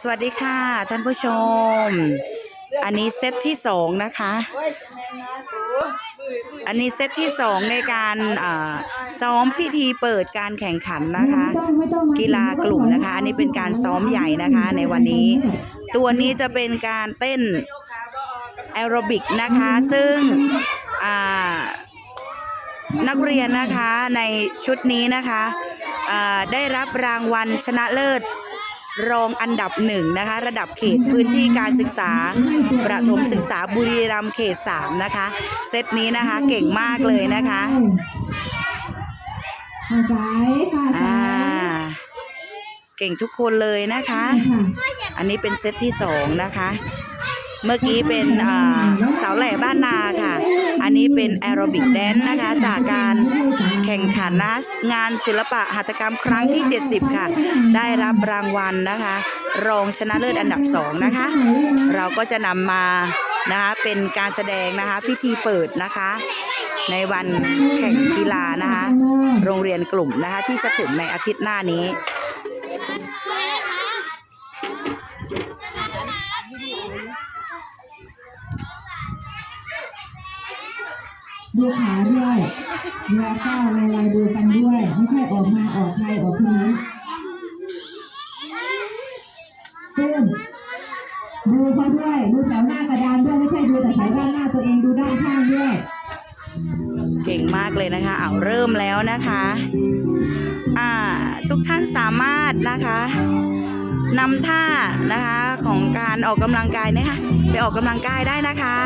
สวัสดีค่ะ ท่านผู้ชม อันนี้เซตที่สองนะคะ อันนี้เซตที่สองในการซ้อมพิธีเปิดการแข่งขันนะคะ กีฬากลุ่มนะคะ อันนี้เป็นการซ้อมใหญ่นะคะในวันนี้ ตัวนี้จะเป็นการเต้นแอโรบิกนะคะ ซึ่งนักเรียนนะคะในชุดนี้นะคะได้รับรางวัลชนะเลิศ รองอันดับหนึ่งนะคะ ระดับเขตพื้นที่การศึกษา ประถมศึกษาบุรีรัมย์เขตสามนะคะ เซตนี้นะคะเก่งมากเลยนะคะขาซ้ายขาอ่าซ้ายเก่งทุกคนเลยนะคะค่ะอันนี้เป็นเซตที่สองนะคะ เมื่อกี้เป็นสาวแหล่บ้านนาค่ะ อันนี้เป็นแอโรบิกแดนนะคะ จากการแข่งขันนะงานศิลปะหัตถกรรมครั้งที่ 70 ค่ะ ได้รับรางวัลนะคะ รองชนะเลิศอันดับสองนะคะ เราก็จะนำมานะคะเป็นการแสดงนะคะพิธีเปิดนะคะ ในวันแข่งกีฬานะคะ โรงเรียนกลุ่มนะคะ ที่จะถึงในอาทิตย์หน้านี้ ดูขาด้วยแล้าวก็ลายลายดูกันด้วยไม่ใช่ออกมาออกใครออกคนนี้ซึ่งดูเขาด้วยดูแถวหน้ากระดานด้วยไม่ใช่ดูแต่แถวด้านหน้าตัวเองดูด้านข้างด้วยเก่งมากเลยนะคะเอาเริ่มแล้วนะคะอ่าทุกท่านสามารถนะคะนำท่านะคะของการออกกำลังกายนะคะไปออกกำลังกายได้นะคะ